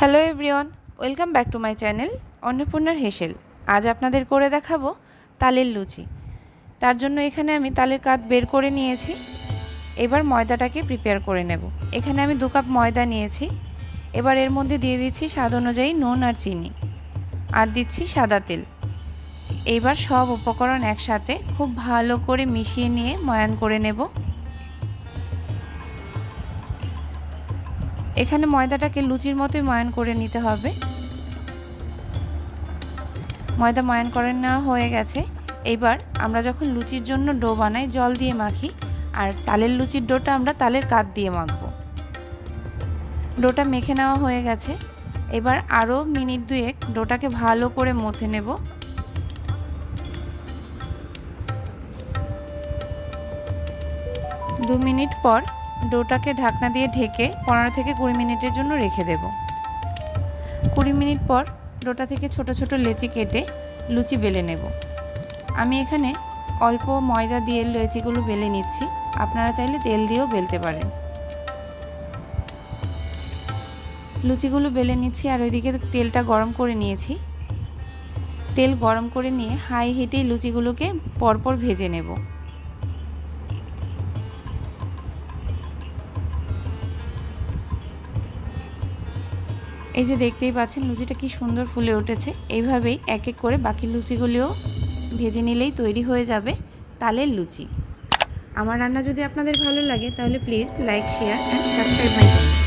Hello everyone, welcome back to my channel অন্নপূর্ণার হেসেল। আজ আপনাদের করে দেখাবো তালের লুচি। তার জন্য এখানে আমি তালের কাত বের করে নিয়েছি। এবার ময়দাটাকে প্রিপেয়ার করে নেব। এখানে আমি দু কাপ ময়দা নিয়েছি। এবার এর মধ্যে দিয়ে দিচ্ছি স্বাদ অনুযায়ী নুন আর চিনি। আর দিচ্ছি সাদা তেল। এইবার সব উপকরণ একসাথে খুব ভালো করে মিশিয়ে নিয়ে ময়ান করে নেব। এখানে ময়দাটাকে লুচির মতোই ময়ান করে নিতে হবে। ময়দা ময়ান করে নেওয়া হয়ে গেছে। এবার আমরা যখন লুচির জন্য ডো বানাই, জল দিয়ে মাখি, আর তালের লুচির ডোটা আমরা তালের কাত দিয়ে মাখব। ডোটা মেখে নেওয়া হয়ে গেছে। এবার আরও মিনিট দুয়েক ডোটাকে ভালো করে মথে নেব। দু মিনিট পর ডোটাকে ঢাকনা দিয়ে ঢেকে পনেরো থেকে কুড়ি মিনিটের জন্য রেখে দেব। কুড়ি মিনিট পর ডোটা থেকে ছোট ছোট লেচি কেটে লুচি বেলে নেব। আমি এখানে অল্প ময়দা দিয়ে লেচিগুলো বেলে নিচ্ছি। আপনারা চাইলে তেল দিয়েও বেলতে পারেন। লুচিগুলো বেলে নিচ্ছি আর ওইদিকে তেলটা গরম করে নিয়েছি। তেল গরম করে নিয়ে হাই হিটে লুচিগুলোকে পরপর ভেজে নেব। এই যে দেখতেই পাচ্ছেন লুচিটা কি সুন্দর ফুলে উঠেছে। এইভাবেই এক এক করে বাকি লুচিগুলিও ভেজে নিলেই তৈরি হয়ে যাবে তালের লুচি। আমার রান্না যদি আপনাদের ভালো লাগে তাহলে please like share and subscribe my